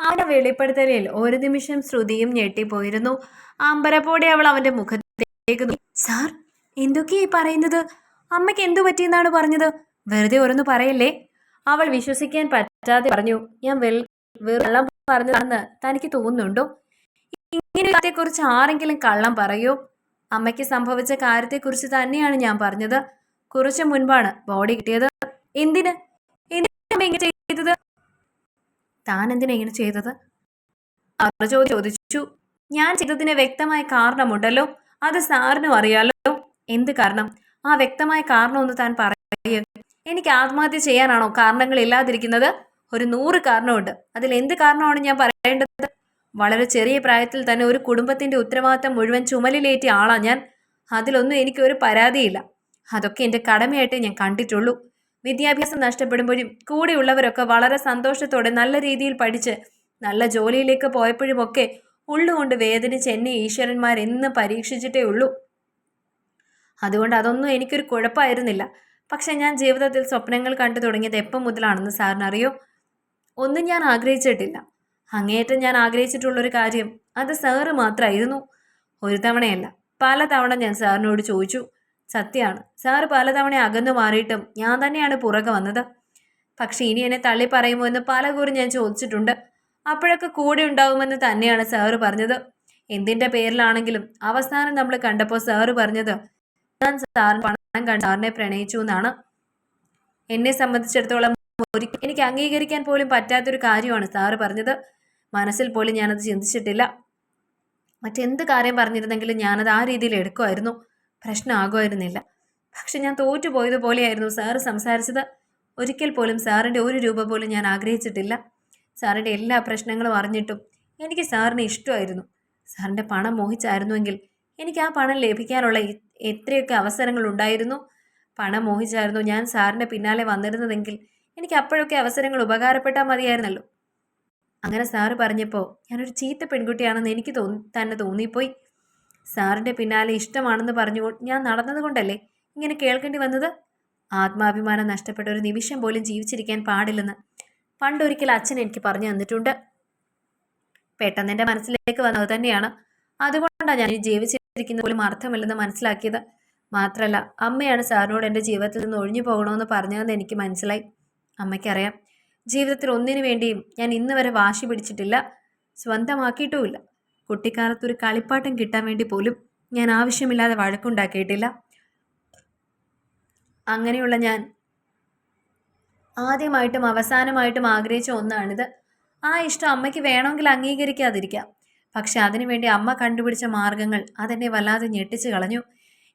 അവന്റെ വെളിപ്പെടുത്തലിൽ ഒരു നിമിഷം ശ്രുതിയും ഞെട്ടിപ്പോയിരുന്നു. അമ്പരപ്പോടെ അവൾ അവന്റെ മുഖത്തേക്ക്. സാർ എന്തൊക്കെയായി പറയുന്നത്? അമ്മയ്ക്ക് എന്തു പറ്റിയെന്നാണ് പറഞ്ഞത്? വെറുതെ ഓരോന്ന് പറയല്ലേ? അവൾ വിശ്വസിക്കാൻ പറ്റാതെ പറഞ്ഞു. ഞാൻ വെള്ളം പറഞ്ഞതാണെന്ന് തനിക്ക് തോന്നുന്നുണ്ടോ? ഇങ്ങനെ കുറിച്ച് ആരെങ്കിലും കള്ളം പറയൂ? അമ്മയ്ക്ക് സംഭവിച്ച കാര്യത്തെക്കുറിച്ച് തന്നെയാണ് ഞാൻ പറഞ്ഞത്. കുറച്ചു മുൻപാണ് ബോഡി കിട്ടിയത്. എന്തിന്? എന്തിനാ ചെയ്തത്? താൻ എന്തിനാ ഇങ്ങനെ ചെയ്തത്? അർജോ ചോദിച്ചു ഞാൻ ചെയ്തതിന് വ്യക്തമായ കാരണമുണ്ടല്ലോ. അത് സാറിനും അറിയാലോ. എന്ത് കാരണം? ആ വ്യക്തമായ കാരണം ഒന്ന് താൻ പറയേ. എനിക്ക് ആത്മഹത്യ ചെയ്യാനാണോ കാരണങ്ങൾ ഇല്ലാതിരിക്കുന്നത്? ഒരു നൂറ് കാരണമുണ്ട്. അതിൽ എന്ത് കാരണമാണ് ഞാൻ പറയേണ്ടത്? വളരെ ചെറിയ പ്രായത്തിൽ തന്നെ ഒരു കുടുംബത്തിന്റെ ഉത്തരവാദിത്തം മുഴുവൻ ചുമലിലേറ്റിയ ആളാ ഞാൻ. അതിലൊന്നും എനിക്കൊരു പരാതിയില്ല. അതൊക്കെ എന്റെ കടമയായിട്ടേ ഞാൻ കണ്ടിട്ടുള്ളൂ. വിദ്യാഭ്യാസം നഷ്ടപ്പെടുമ്പോഴും കൂടെയുള്ളവരൊക്കെ വളരെ സന്തോഷത്തോടെ നല്ല രീതിയിൽ പഠിച്ച് നല്ല ജോലിയിലേക്ക് പോയപ്പോഴുമൊക്കെ ഉള്ളുകൊണ്ട് വേദനിച്ച് എന്നെ ഈശ്വരന്മാർ എന്ന് പരീക്ഷിച്ചിട്ടേ ഉള്ളൂ. അതുകൊണ്ട് അതൊന്നും എനിക്കൊരു കുഴപ്പമായിരുന്നില്ല. പക്ഷെ ഞാൻ ജീവിതത്തിൽ സ്വപ്നങ്ങൾ കണ്ടു തുടങ്ങിയത് എപ്പം മുതലാണെന്ന് സാറിന് അറിയോ ഒന്നും ഞാൻ ആഗ്രഹിച്ചിട്ടില്ല. അങ്ങേയറ്റം ഞാൻ ആഗ്രഹിച്ചിട്ടുള്ളൊരു കാര്യം അത് സാറ് മാത്രമായിരുന്നു. ഒരു തവണയല്ല പല തവണ ഞാൻ സാറിനോട് ചോദിച്ചു. സത്യമാണ് സാറ് പലതവണ അകന്നു മാറിയിട്ടും ഞാൻ തന്നെയാണ് പുറകെ വന്നത്. പക്ഷേ ഇനി എന്നെ തള്ളി പറയുമോ എന്ന് പലകുറി ഞാൻ ചോദിച്ചിട്ടുണ്ട്. അപ്പോഴൊക്കെ കൂടെ ഉണ്ടാവുമെന്ന് തന്നെയാണ് സാറ് പറഞ്ഞത്. എന്തിന്റെ പേരിലാണെങ്കിലും അവസാനം നമ്മൾ കണ്ടപ്പോൾ സാറ് പറഞ്ഞത് ഞാൻ സാറിന് പണം കണ്ട സാറിനെ പ്രണയിച്ചു എന്നാണ്. എന്നെ സംബന്ധിച്ചിടത്തോളം എനിക്ക് അംഗീകരിക്കാൻ പോലും പറ്റാത്തൊരു കാര്യമാണ് സാറ് പറഞ്ഞത്. മനസ്സിൽ പോലും ഞാനത് ചിന്തിച്ചിട്ടില്ല. മറ്റെന്ത് കാര്യം പറഞ്ഞിരുന്നെങ്കിലും ഞാനത് ആ രീതിയിൽ എടുക്കുമായിരുന്നു. പ്രശ്നമാകുമായിരുന്നില്ല. പക്ഷെ ഞാൻ തോറ്റുപോയതുപോലെയായിരുന്നു സാറ് സംസാരിച്ചത്. ഒരിക്കൽ പോലും സാറിന്റെ ഒരു രൂപ പോലും ഞാൻ ആഗ്രഹിച്ചിട്ടില്ല. സാറിന്റെ എല്ലാ പ്രശ്നങ്ങളും അറിഞ്ഞിട്ടും എനിക്ക് സാറിനെ ഇഷ്ടമായിരുന്നു. സാറിന്റെ പണം മോഹിച്ചായിരുന്നുവെങ്കിൽ എനിക്ക് ആ പണം ലഭിക്കാനുള്ള എത്രയൊക്കെ അവസരങ്ങൾ ഉണ്ടായിരുന്നു. പണം മോഹിച്ചായിരുന്നു ഞാൻ സാറിന്റെ പിന്നാലെ വന്നിരുന്നതെങ്കിൽ എനിക്ക് അപ്പോഴൊക്കെ അവസരങ്ങൾ ഉപകാരപ്പെട്ടാൽ മതിയായിരുന്നല്ലോ. അങ്ങനെ സാറ് പറഞ്ഞപ്പോൾ ഞാനൊരു ചീത്ത പെൺകുട്ടിയാണെന്ന് എനിക്ക് തോന്നി തന്നെ തോന്നിപ്പോയി. സാറിന്റെ പിന്നാലെ ഇഷ്ടമാണെന്ന് പറഞ്ഞു ഞാൻ നടന്നതുകൊണ്ടല്ലേ ഇങ്ങനെ കേൾക്കേണ്ടി വന്നത്? ആത്മാഭിമാനം നഷ്ടപ്പെട്ട ഒരു നിമിഷം പോലും ജീവിച്ചിരിക്കാൻ പാടില്ലെന്ന് പണ്ടൊരിക്കൽ അച്ഛൻ എനിക്ക് പറഞ്ഞു തന്നിട്ടുണ്ട്. പെട്ടെന്ന് എന്റെ മനസ്സിലേക്ക് വന്നത് തന്നെയാണ്. അതുകൊണ്ടാണ് ഞാൻ ജീവിച്ചിരിക്കുന്ന പോലും അർത്ഥമില്ലെന്ന് മനസ്സിലാക്കിയത്. മാത്രമല്ല അമ്മയാണ് സാറിനോട് എന്റെ ജീവിതത്തിൽ നിന്ന് ഒഴിഞ്ഞു പോകണമെന്ന് പറഞ്ഞതെന്ന് എനിക്ക് മനസ്സിലായി. അമ്മയ്ക്കറിയാം ജീവിതത്തിൽ ഒന്നിനു വേണ്ടിയും ഞാൻ ഇന്ന് വരെ വാശി പിടിച്ചിട്ടില്ല സ്വന്തമാക്കിയിട്ടുമില്ല. കുട്ടിക്കാലത്ത് ഒരു കളിപ്പാട്ടം കിട്ടാൻ വേണ്ടി പോലും ഞാൻ ആവശ്യമില്ലാതെ വഴക്കുണ്ടാക്കിയിട്ടില്ല. അങ്ങനെയുള്ള ഞാൻ ആദ്യമായിട്ടും അവസാനമായിട്ടും ആഗ്രഹിച്ച ഒന്നാണിത്. ആ ഇഷ്ടം അമ്മയ്ക്ക് വേണമെങ്കിൽ അംഗീകരിക്കാതിരിക്കാം. പക്ഷെ അതിനുവേണ്ടി അമ്മ കണ്ടുപിടിച്ച മാർഗങ്ങൾ അതെന്നെ വല്ലാതെ ഞെട്ടിച്ചു കളഞ്ഞു.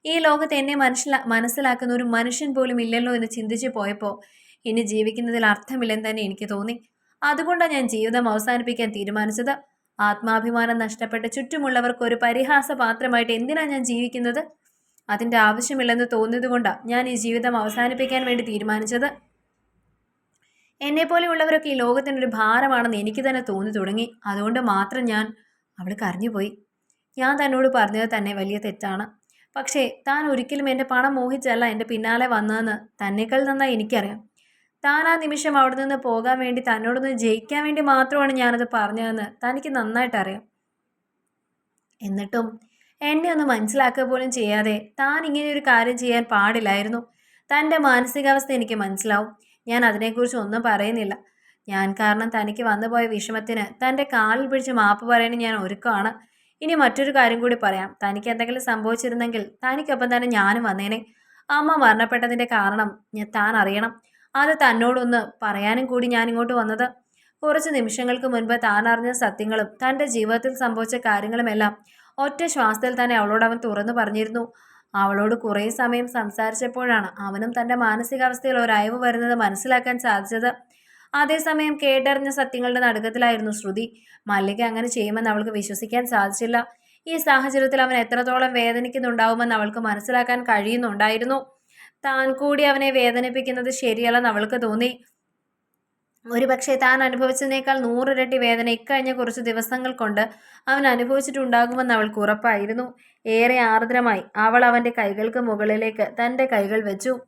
ഈ ലോകത്ത് എന്നെ മനസ്സിലാ മനസ്സിലാക്കുന്ന ഒരു മനുഷ്യൻ പോലും ഇല്ലല്ലോ എന്ന് ചിന്തിച്ചു പോയപ്പോൾ ഇനി ജീവിക്കുന്നതിൽ അർത്ഥമില്ലെന്ന് തന്നെ എനിക്ക് തോന്നി. അതുകൊണ്ടാണ് ഞാൻ ജീവിതം അവസാനിപ്പിക്കാൻ തീരുമാനിച്ചത്. ആത്മാഭിമാനം നഷ്ടപ്പെട്ട് ചുറ്റുമുള്ളവർക്ക് ഒരു പരിഹാസ പാത്രമായിട്ട് എന്തിനാണ് ഞാൻ ജീവിക്കുന്നത്? അതിന്റെ ആവശ്യമില്ലെന്ന് തോന്നിയതുകൊണ്ടാണ് ഞാൻ ഈ ജീവിതം അവസാനിപ്പിക്കാൻ വേണ്ടി തീരുമാനിച്ചത്. എന്നെപ്പോലെയുള്ളവരൊക്കെ ഈ ലോകത്തിനൊരു ഭാരമാണെന്ന് എനിക്ക് തന്നെ തോന്നി തുടങ്ങി. അതുകൊണ്ട് മാത്രം ഞാൻ അവൾ കരഞ്ഞുപോയി. ഞാൻ തന്നോട് പറഞ്ഞത് തന്നെ വലിയ തെറ്റാണ്. പക്ഷേ താൻ ഒരിക്കലും എന്റെ പണം മോഹിച്ചല്ല എന്റെ പിന്നാലെ വന്നതെന്ന് തന്നേക്കാൾ നന്നായി എനിക്കറിയാം. താൻ ആ നിമിഷം അവിടെ നിന്ന് പോകാൻ വേണ്ടി തന്നോടൊന്ന് ജയിക്കാൻ വേണ്ടി മാത്രമാണ് ഞാനത് പറഞ്ഞതെന്ന് തനിക്ക് നന്നായിട്ട് അറിയാം. എന്നിട്ടും എന്നെ ഒന്ന് മനസ്സിലാക്കുക പോലും ചെയ്യാതെ താൻ ഇങ്ങനെ ഒരു കാര്യം ചെയ്യാൻ പാടില്ലായിരുന്നു. തന്റെ മാനസികാവസ്ഥ എനിക്ക് മനസ്സിലാവും. ഞാൻ അതിനെക്കുറിച്ച് ഒന്നും പറയുന്നില്ല. ഞാൻ കാരണം തനിക്ക് വന്നുപോയ വിഷമത്തിന് തന്റെ കാലിൽ പിടിച്ച് മാപ്പ് പറയാൻ ഞാൻ ഒരുക്കമാണ്. ഇനി മറ്റൊരു കാര്യം കൂടി പറയാം. തനിക്ക് എന്തെങ്കിലും സംഭവിച്ചിരുന്നെങ്കിൽ തനിക്കൊപ്പം തന്നെ ഞാനും വന്നേനെ. അമ്മ മരണപ്പെട്ടതിന്റെ കാരണം ഞാൻ താൻ അറിയണം. അത് തന്നോടൊന്ന് പറയാനും കൂടി ഞാനിങ്ങോട്ട് വന്നത്. കുറച്ച് നിമിഷങ്ങൾക്ക് മുൻപ് താൻ അറിഞ്ഞ സത്യങ്ങളും തന്റെ ജീവിതത്തിൽ സംഭവിച്ച കാര്യങ്ങളുമെല്ലാം ഒറ്റ ശ്വാസത്തിൽ തന്നെ അവളോട് അവൻ തുറന്നു പറഞ്ഞിരുന്നു. അവളോട് കുറേ സമയം സംസാരിച്ചപ്പോഴാണ് അവനും തന്റെ മാനസികാവസ്ഥയിൽ ഒരയവ് വരുന്നത് മനസ്സിലാക്കാൻ സാധിച്ചത്. അതേസമയം കേട്ടറിഞ്ഞ സത്യങ്ങളുടെ നടുക്കത്തിലായിരുന്നു ശ്രുതി. മല്ലിക അങ്ങനെ ചെയ്യുമെന്ന് അവൾക്ക് വിശ്വസിക്കാൻ സാധിച്ചില്ല. ഈ സാഹചര്യത്തിൽ അവൻ എത്രത്തോളം വേദനിക്കുന്നുണ്ടാവുമെന്ന് അവൾക്ക് മനസ്സിലാക്കാൻ കഴിയുന്നുണ്ടായിരുന്നു. താൻ കൂടി അവനെ വേദനിപ്പിക്കുന്നത് ശരിയല്ലെന്ന് അവൾക്ക് തോന്നി. ഒരുപക്ഷെ താൻ അനുഭവിച്ചതിനേക്കാൾ നൂറിരട്ടി വേദന ഇക്കഴിഞ്ഞ കുറച്ച് ദിവസങ്ങൾ കൊണ്ട് അവൻ അനുഭവിച്ചിട്ടുണ്ടാകുമെന്ന് അവൾക്ക് ഉറപ്പായിരുന്നു. ഏറെ ആർദ്രമായി അവൾ അവന്റെ കൈകൾക്ക് മുകളിലേക്ക് തന്റെ കൈകൾ വെച്ചു.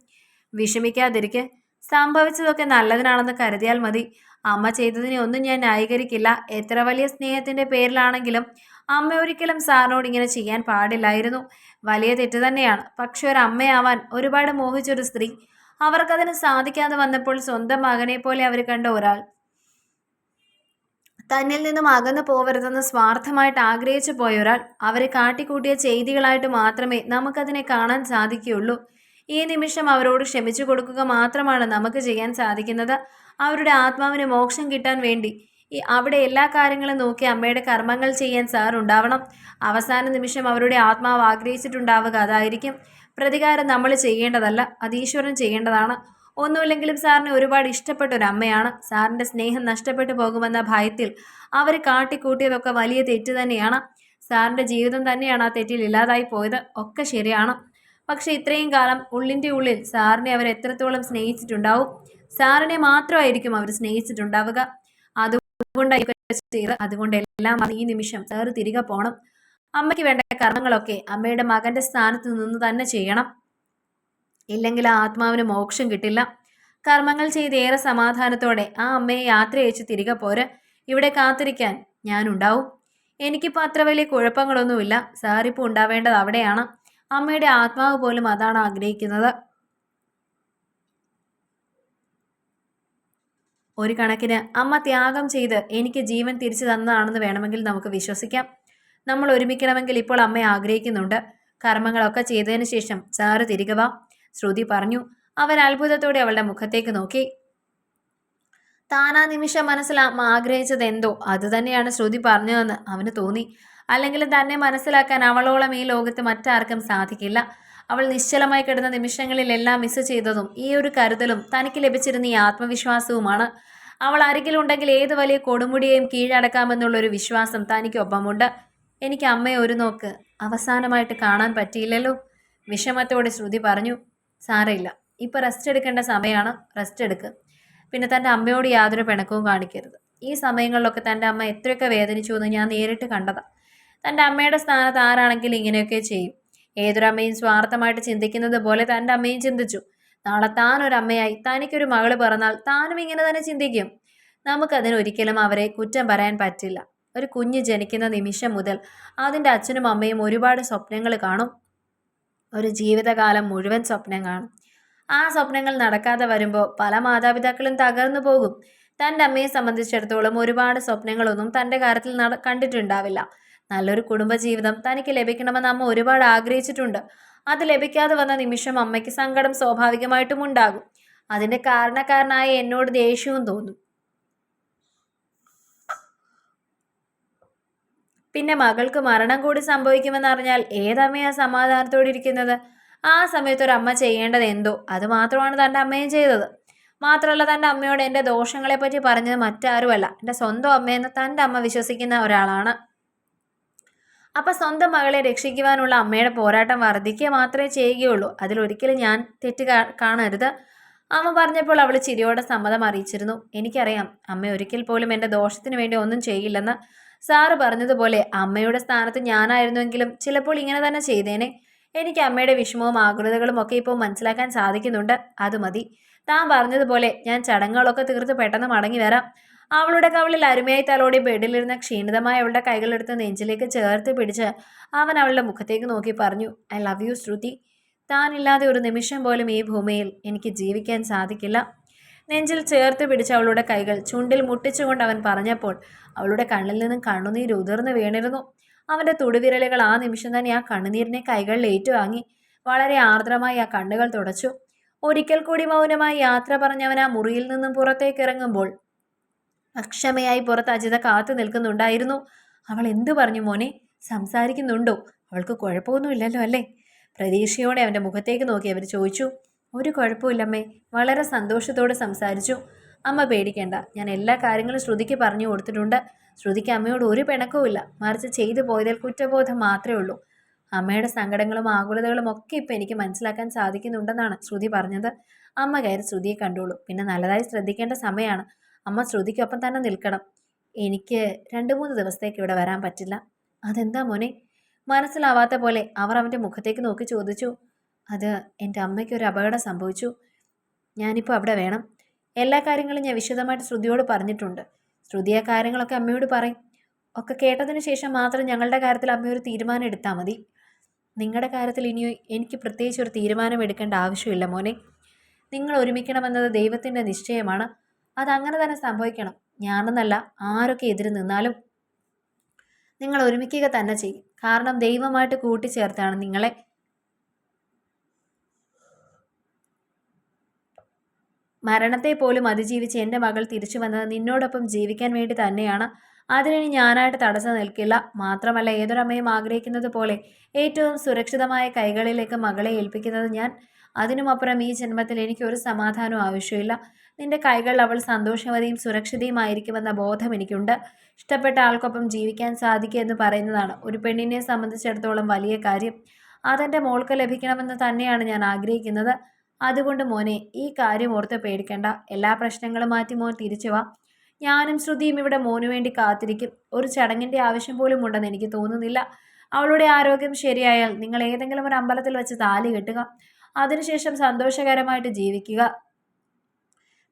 വിഷമിക്കാതിരിക്കെ. സംഭവിച്ചതൊക്കെ നല്ലതിനാണെന്ന് കരുതിയാൽ മതി. അമ്മ ചെയ്തതിനെ ഒന്നും ഞാൻ ന്യായീകരിക്കില്ല. എത്ര വലിയ സ്നേഹത്തിന്റെ പേരിലാണെങ്കിലും അമ്മ ഒരിക്കലും സാറിനോട് ഇങ്ങനെ ചെയ്യാൻ പാടില്ലായിരുന്നു. വലിയ തെറ്റ് തന്നെയാണ്. പക്ഷെ ഒരു അമ്മയാവാൻ ഒരുപാട് മോഹിച്ചൊരു സ്ത്രീ. അവർക്കതിന് സാധിക്കാതെ വന്നപ്പോൾ സ്വന്തം മകനെ പോലെ അവർ കണ്ട ഒരാൾ. തന്നിൽ നിന്നും അകന്നു പോവരുതെന്ന് സ്വാർത്ഥമായിട്ട് ആഗ്രഹിച്ചു പോയ ഒരാൾ. അവരെ കാട്ടിക്കൂട്ടിയ ചെയ്തികളായിട്ട് മാത്രമേ നമുക്കതിനെ കാണാൻ സാധിക്കുകയുള്ളൂ. ഈ നിമിഷം അവരോട് ക്ഷമിച്ചു കൊടുക്കുക മാത്രമാണ് നമുക്ക് ചെയ്യാൻ സാധിക്കുന്നത്. അവരുടെ ആത്മാവിന് മോക്ഷം കിട്ടാൻ വേണ്ടി അവിടെ എല്ലാ കാര്യങ്ങളും നോക്കി അമ്മയുടെ കർമ്മങ്ങൾ ചെയ്യാൻ സാർ ഉണ്ടാവണം. അവസാന നിമിഷം അവരുടെ ആത്മാവ് ആഗ്രഹിച്ചിട്ടുണ്ടാവുക അതായിരിക്കും പ്രതികാരം നമ്മൾ ചെയ്യേണ്ടതല്ല അത് ഈശ്വരൻ ചെയ്യേണ്ടതാണ്. ഒന്നുമില്ലെങ്കിലും സാറിന് ഒരുപാട് ഇഷ്ടപ്പെട്ട ഒരു അമ്മയാണ്. സാറിന്റെ സ്നേഹം നഷ്ടപ്പെട്ടു പോകുമെന്ന ഭയത്തിൽ അവർ കാട്ടിക്കൂട്ടിയതൊക്കെ വലിയ തെറ്റ് തന്നെയാണ്. സാറിന്റെ ജീവിതം തന്നെയാണ് ആ തെറ്റിൽ ഇല്ലാതായി പോയത്. ഒക്കെ ശരിയാണ്. പക്ഷേ ഇത്രയും കാലം ഉള്ളിന്റെ ഉള്ളിൽ സാറിനെ അവർ എത്രത്തോളം സ്നേഹിച്ചിട്ടുണ്ടാവും? സാറിനെ മാത്രമായിരിക്കും അവർ സ്നേഹിച്ചിട്ടുണ്ടാവുക. അതുകൊണ്ടായിരിക്കും ചെയ്ത് അതുകൊണ്ട് എല്ലാം ഈ നിമിഷം സാർ തിരികെ പോണം. അമ്മയ്ക്ക് വേണ്ട കർമ്മങ്ങളൊക്കെ അമ്മയുടെ മകന്റെ സ്ഥാനത്ത് നിന്ന് തന്നെ ചെയ്യണം. ഇല്ലെങ്കിൽ ആ ആത്മാവിന് മോക്ഷം കിട്ടില്ല. കർമ്മങ്ങൾ ചെയ്ത് ഏറെ സമാധാനത്തോടെ ആ അമ്മയെ യാത്ര അയച്ച് തിരികെ പോര്. ഇവിടെ കാത്തിരിക്കാൻ ഞാനുണ്ടാവും. എനിക്കിപ്പോൾ അത്ര വലിയ കുഴപ്പങ്ങളൊന്നുമില്ല. സാറിപ്പോൾ ഉണ്ടാവേണ്ടത് അവിടെയാണ്. അമ്മയുടെ ആത്മാവ് പോലും അതാണ് ആഗ്രഹിക്കുന്നത്. ഒരു കണക്കിന് അമ്മ ത്യാഗം ചെയ്ത് എനിക്ക് ജീവൻ തിരിച്ചു തന്നതാണെന്ന് വേണമെങ്കിൽ നമുക്ക് വിശ്വസിക്കാം. നമ്മൾ ഒരുമിക്കണമെങ്കിൽ ഇപ്പോൾ അമ്മ ആഗ്രഹിക്കുന്നുണ്ട്. കർമ്മങ്ങളൊക്കെ ചെയ്തതിന് ശേഷം സാറ് തിരികെ വാ. ശ്രുതി പറഞ്ഞു. അവൻ അത്ഭുതത്തോടെ അവളുടെ മുഖത്തേക്ക് നോക്കി. താനാ നിമിഷം മനസ്സിൽ അമ്മ ആഗ്രഹിച്ചത് എന്തോ അതുതന്നെയാണ് ശ്രുതി പറഞ്ഞതെന്ന് അവന് തോന്നി. അല്ലെങ്കിൽ തന്നെ മനസ്സിലാക്കാൻ അവളോളം ഈ ലോകത്ത് മറ്റാർക്കും സാധിക്കില്ല. അവൾ നിശ്ചലമായി കിടന്ന നിമിഷങ്ങളിലെല്ലാം മിസ് ചെയ്തതും ഈ ഒരു കരുതലും തനിക്ക് ലഭിച്ചിരുന്ന ഈ ആത്മവിശ്വാസവുമാണ്. അവൾ അരികിലുണ്ടെങ്കിൽ ഏത് വലിയ കൊടുമുടിയെയും കീഴടക്കാമെന്നുള്ളൊരു വിശ്വാസം തനിക്കൊപ്പമുണ്ട്. എനിക്ക് അമ്മയെ ഒരു നോക്ക് അവസാനമായിട്ട് കാണാൻ പറ്റിയില്ലല്ലോ. വിഷമത്തോടെ ശ്രുതി പറഞ്ഞു സാരയില്ല ഇപ്പോൾ റെസ്റ്റ് എടുക്കേണ്ട സമയമാണ് റെസ്റ്റ് എടുക്ക്. പിന്നെ തന്റെ അമ്മയോട് യാതൊരു പിണക്കവും കാണിക്കരുത്. ഈ സമയങ്ങളിലൊക്കെ തന്റെ അമ്മ എത്രയൊക്കെ വേദനിച്ചു എന്ന് ഞാൻ നേരിട്ട് കണ്ടതാണ് തന്റെ അമ്മയുടെ സ്ഥാനത്ത് ആരാണെങ്കിലും ഇങ്ങനെയൊക്കെ ചെയ്യും. ഏതൊരമ്മയും സ്വാർത്ഥമായിട്ട് ചിന്തിക്കുന്നത് പോലെ തന്റെ അമ്മയും ചിന്തിച്ചു. നാളെ താൻ ഒരു അമ്മയായി തനിക്കൊരു മകൾ പിറന്നാൽ താനും ഇങ്ങനെ തന്നെ ചിന്തിക്കും. നമുക്കതിന് ഒരിക്കലും അവരെ കുറ്റം പറയാൻ പറ്റില്ല. ഒരു കുഞ്ഞ് ജനിക്കുന്ന നിമിഷം മുതൽ അതിന്റെ അച്ഛനും അമ്മയും ഒരുപാട് സ്വപ്നങ്ങൾ കാണും. ഒരു ജീവിതകാലം മുഴുവൻ സ്വപ്നം കാണും. ആ സ്വപ്നങ്ങൾ നടക്കാതെ വരുമ്പോൾ പല മാതാപിതാക്കളും തകർന്നു പോകും. തന്റെ അമ്മയെ സംബന്ധിച്ചിടത്തോളം ഒരുപാട് സ്വപ്നങ്ങളൊന്നും തന്റെ കാര്യത്തിൽ കണ്ടിട്ടുണ്ടാവില്ല. നല്ലൊരു കുടുംബജീവിതം തനിക്ക് ലഭിക്കണമെന്ന് അമ്മ ഒരുപാട് ആഗ്രഹിച്ചിട്ടുണ്ട്. അത് ലഭിക്കാതെ വന്ന നിമിഷം അമ്മയ്ക്ക് സങ്കടം സ്വാഭാവികമായിട്ടും ഉണ്ടാകും. അതിന്റെ കാരണക്കാരനായ എന്നോട് ദേഷ്യവും തോന്നും. പിന്നെ മകൾക്ക് മരണം കൂടി സംഭവിക്കുമെന്നറിഞ്ഞാൽ ഏതമ്മയാ സമാധാനത്തോടെ ഇരിക്കുന്നത്? ആ സമയത്ത് ഒരു അമ്മ ചെയ്യേണ്ടത് എന്തോ? അത് മാത്രമാണ് തന്റെ അമ്മയും ചെയ്തത്. മാത്രമല്ല തന്റെ അമ്മയോട് എന്റെ ദോഷങ്ങളെപ്പറ്റി പറഞ്ഞത് മറ്റാരുമല്ല. എന്റെ സ്വന്തം അമ്മയെന്ന് തന്റെ അമ്മ വിശ്വസിക്കുന്ന ഒരാളാണ്. അപ്പം സ്വന്തം മകളെ രക്ഷിക്കുവാനുള്ള അമ്മയുടെ പോരാട്ടം വർദ്ധിക്കുക മാത്രമേ ചെയ്യുകയുള്ളൂ. അതിലൊരിക്കലും ഞാൻ തെറ്റ് കാണരുത്. അമ്മ പറഞ്ഞപ്പോൾ അവൾ ചിരിയോടെ സമ്മതം അറിയിച്ചിരുന്നു. എനിക്കറിയാം അമ്മ ഒരിക്കൽ പോലും എന്റെ ദോഷത്തിന് വേണ്ടി ഒന്നും ചെയ്യില്ലെന്ന് സാറ് പറഞ്ഞതുപോലെ അമ്മയുടെ സ്ഥാനത്ത് ഞാനായിരുന്നുവെങ്കിലും ചിലപ്പോൾ ഇങ്ങനെ തന്നെ ചെയ്തേനെ. എനിക്ക് അമ്മയുടെ വിഷമവും ആകുലതകളും ഒക്കെ ഇപ്പോൾ മനസ്സിലാക്കാൻ സാധിക്കുന്നുണ്ട്. അത് മതി. താൻ പറഞ്ഞതുപോലെ ഞാൻ ചടങ്ങുകളൊക്കെ തീർത്ത് പെട്ടെന്ന് മടങ്ങി വരാം. അവളുടെ കവളിൽ അരുമയായി തലോടി ബെഡിലിരുന്ന ക്ഷീണിതമായ അവളുടെ കൈകളെടുത്ത് നെഞ്ചിലേക്ക് ചേർത്ത് പിടിച്ച് അവൻ അവളുടെ മുഖത്തേക്ക് നോക്കി പറഞ്ഞു ഐ ലവ് യു ശ്രുതി. താനില്ലാതെ ഒരു നിമിഷം പോലും ഈ ഭൂമിയിൽ എനിക്ക് ജീവിക്കാൻ സാധിക്കില്ല. നെഞ്ചിൽ ചേർത്ത് പിടിച്ച അവളുടെ കൈകൾ ചുണ്ടിൽ മുട്ടിച്ചുകൊണ്ട് അവൻ പറഞ്ഞപ്പോൾ അവളുടെ കണ്ണിൽ നിന്നും കണ്ണുനീർ ഉതിർന്നു വീണിരുന്നു. അവന്റെ തുടുവിരലുകൾ ആ നിമിഷം തന്നെ ആ കണ്ണുനീരിനെ കൈകളിൽ ഏറ്റുവാങ്ങി. വളരെ ആർദ്രമായി ആ കണ്ണുകൾ തുടച്ചു. ഒരിക്കൽ കൂടി മൗനമായി യാത്ര പറഞ്ഞവൻ ആ മുറിയിൽ നിന്നും പുറത്തേക്ക് ഇറങ്ങുമ്പോൾ അക്ഷമയായി പുറത്ത് അജിത കാത്തു നിൽക്കുന്നുണ്ടായിരുന്നു. അവൾ എന്തു പറഞ്ഞു മോനെ? സംസാരിക്കുന്നുണ്ടോ? അവൾക്ക് കുഴപ്പമൊന്നുമില്ലല്ലോ അല്ലേ? പ്രതീക്ഷയോടെ അവന്റെ മുഖത്തേക്ക് നോക്കി അവർ ചോദിച്ചു. ഒരു കുഴപ്പമില്ലമ്മേ. വളരെ സന്തോഷത്തോടെ സംസാരിച്ചു. അമ്മ പേടിക്കേണ്ട. ഞാൻ എല്ലാ കാര്യങ്ങളും ശ്രുതിക്ക് പറഞ്ഞു കൊടുത്തിട്ടുണ്ട്. ശ്രുതിക്ക് അമ്മയോട് ഒരു പിണക്കവുമില്ല. മറിച്ച് ചെയ്തു പോയതിൽ കുറ്റബോധം മാത്രമേ ഉള്ളൂ. അമ്മയുടെ സങ്കടങ്ങളും ആകുലതകളും ഒക്കെ ഇപ്പം എനിക്ക് മനസ്സിലാക്കാൻ സാധിക്കുന്നുണ്ടെന്നാണ് ശ്രുതി പറഞ്ഞത്. അമ്മ കയറി ശ്രുതിയെ കണ്ടോളൂ. പിന്നെ നല്ലതായി ശ്രദ്ധിക്കേണ്ട സമയമാണ്. അമ്മ ശ്രുതിക്കൊപ്പം തന്നെ നിൽക്കണം. എനിക്ക് രണ്ട് മൂന്ന് ദിവസത്തേക്ക് ഇവിടെ വരാൻ പറ്റില്ല. അതെന്താ മോനെ? മനസ്സിലാവാത്ത പോലെ അവർ അവന്റെ മുഖത്തേക്ക് നോക്കി ചോദിച്ചു. അത് എന്റെ അമ്മയ്ക്ക് ഒരു അപകടം സംഭവിച്ചു. ഞാനിപ്പോൾ അവിടെ വേണം. എല്ലാ കാര്യങ്ങളും ഞാൻ വിശദമായിട്ട് ശ്രുതിയോട് പറഞ്ഞിട്ടുണ്ട്. ശ്രുതി ആ കാര്യങ്ങളൊക്കെ അമ്മയോട് പറയും. ഒക്കെ കേട്ടതിന് ശേഷം മാത്രം ഞങ്ങളുടെ കാര്യത്തിൽ അമ്മ ഒരു തീരുമാനം എടുത്താൽ മതി. നിങ്ങളുടെ കാര്യത്തിൽ ഇനി എനിക്ക് പ്രത്യേകിച്ച് ഒരു തീരുമാനം എടുക്കേണ്ട ആവശ്യമില്ല മോനെ. നിങ്ങൾ ഒരുമിക്കണമെന്നത് ദൈവത്തിന്റെ നിശ്ചയമാണ്. അതങ്ങനെ തന്നെ സംഭവിക്കണം. ഞാനെന്നല്ല ആരൊക്കെ എതിര് നിന്നാലും നിങ്ങൾ ഒരുമിക്കുക തന്നെ ചെയ്യും. കാരണം ദൈവമായിട്ട് കൂട്ടിച്ചേർത്താണ് നിങ്ങളെ. മരണത്തെ പോലും അതിജീവിച്ച് എന്റെ മകൾ തിരിച്ചു വന്നത് നിന്നോടൊപ്പം ജീവിക്കാൻ വേണ്ടി തന്നെയാണ്. അതിനി ഞാനായിട്ട് തടസ്സം നിൽക്കില്ല. മാത്രമല്ല ഏതൊരമ്മയും ആഗ്രഹിക്കുന്നത് പോലെ ഏറ്റവും സുരക്ഷിതമായ കൈകളിലേക്ക് മകളെ ഏൽപ്പിക്കുന്നത് ഞാൻ. അതിനുമപ്പുറം ഈ ജന്മത്തിൽ എനിക്ക് ഒരു സമാധാനവും ആവശ്യമില്ല നിന്റെ കൈകളിൽ അവൾ സന്തോഷവതിയും സുരക്ഷിതയുമായിരിക്കുമെന്ന ബോധം എനിക്കുണ്ട്. ഇഷ്ടപ്പെട്ട ആൾക്കൊപ്പം ജീവിക്കാൻ സാധിക്കുക എന്ന് പറയുന്നതാണ് ഒരു പെണ്ണിനെ സംബന്ധിച്ചിടത്തോളം വലിയ കാര്യം. അതെന്റെ മോൾക്ക് ലഭിക്കണമെന്ന് തന്നെയാണ് ഞാൻ ആഗ്രഹിക്കുന്നത്. അതുകൊണ്ട് മോനെ ഈ കാര്യം ഓർത്ത് പേടിക്കേണ്ട. എല്ലാ പ്രശ്നങ്ങളും മാറ്റി മോൻ തിരിച്ചു വാ. ഞാനും ശ്രുതിയും ഇവിടെ മോനു വേണ്ടി കാത്തിരിക്കും. ഒരു ചടങ്ങിന്റെ ആവശ്യം പോലും ഉണ്ടെന്ന് എനിക്ക് തോന്നുന്നില്ല. അവളുടെ ആരോഗ്യം ശരിയായാൽ നിങ്ങൾ ഏതെങ്കിലും ഒരു അമ്പലത്തിൽ വെച്ച് താലി കെട്ടുക. അതിനുശേഷം സന്തോഷകരമായിട്ട് ജീവിക്കുക.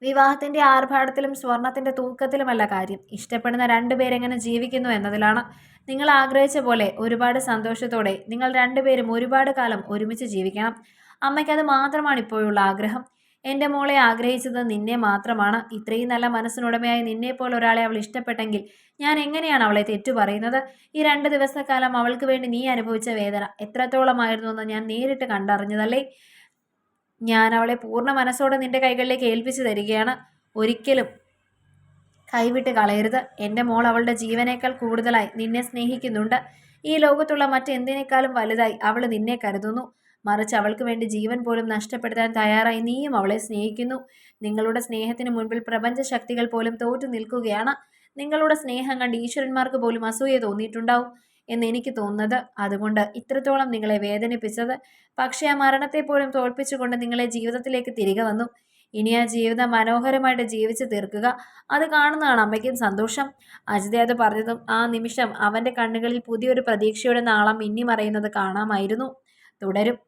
വിവാഹത്തിന്റെ ആർഭാടത്തിലും സ്വർണത്തിന്റെ തൂക്കത്തിലുമല്ല കാര്യം. ഇഷ്ടപ്പെടുന്ന രണ്ടുപേരെങ്ങനെ ജീവിക്കുന്നു എന്നതിലാണ് നിങ്ങൾ ആഗ്രഹിച്ച പോലെ ഒരുപാട് സന്തോഷത്തോടെ നിങ്ങൾ രണ്ടുപേരും ഒരുപാട് കാലം ഒരുമിച്ച് ജീവിക്കണം. അമ്മയ്ക്ക് അത് മാത്രമാണ് ഇപ്പോഴുള്ള ആഗ്രഹം. എന്റെ മോളെ ആഗ്രഹിച്ചത് നിന്നെ മാത്രമാണ്. ഇത്രയും നല്ല മനസ്സിനുടമയായി നിന്നെപ്പോലെ ഒരാളെ അവൾ ഇഷ്ടപ്പെട്ടെങ്കിൽ ഞാൻ എങ്ങനെയാണ് അവളെ തെറ്റു പറയുന്നത്? ഈ രണ്ട് ദിവസക്കാലം അവൾക്ക് വേണ്ടി നീ അനുഭവിച്ച വേദന എത്രത്തോളമായിരുന്നു എന്ന് ഞാൻ നേരിട്ട് കണ്ടറിഞ്ഞതല്ലേ? ഞാൻ അവളെ പൂർണ മനസ്സോടെ നിന്റെ കൈകളിലേക്ക് ഏൽപ്പിച്ചു തരികയാണ്. ഒരിക്കലും കൈവിട്ട് കളയരുത്. എന്റെ മോൾ അവളുടെ ജീവനേക്കാൾ കൂടുതലായി നിന്നെ സ്നേഹിക്കുന്നുണ്ട്. ഈ ലോകത്തുള്ള മറ്റെന്തിനേക്കാളും വലുതായി അവൾ നിന്നെ കരുതുന്നു. മറിച്ച് അവൾക്ക് വേണ്ടി ജീവൻ പോലും നഷ്ടപ്പെടുത്താൻ തയ്യാറായി. നീയും അവളെ സ്നേഹിക്കുന്നു. നിങ്ങളുടെ സ്നേഹത്തിന് മുൻപിൽ പ്രപഞ്ച ശക്തികൾ പോലും തോറ്റു നിൽക്കുകയാണ്. നിങ്ങളുടെ സ്നേഹം കണ്ട് ഈശ്വരന്മാർക്ക് പോലും അസൂയ തോന്നിയിട്ടുണ്ടാവും എന്ന് എനിക്ക് തോന്നുന്നത്. അതുകൊണ്ട് ഇത്രത്തോളം നിങ്ങളെ വേദനിപ്പിച്ചത്. പക്ഷേ ആ മരണത്തെ പോലും തോൽപ്പിച്ചുകൊണ്ട് നിങ്ങളെ ജീവിതത്തിലേക്ക് തിരികെ വന്നു. ഇനി ആ ജീവിതം മനോഹരമായിട്ട് ജീവിച്ചു തീർക്കുക. അത് കാണുന്നതാണ് അമ്മയ്ക്കും സന്തോഷം. അജിത അത് പറഞ്ഞതും ആ നിമിഷം അവന്റെ കണ്ണുകളിൽ പുതിയൊരു പ്രതീക്ഷയുടെ നാളം മിന്നി മറയുന്നത് കാണാമായിരുന്നു. തുടരും.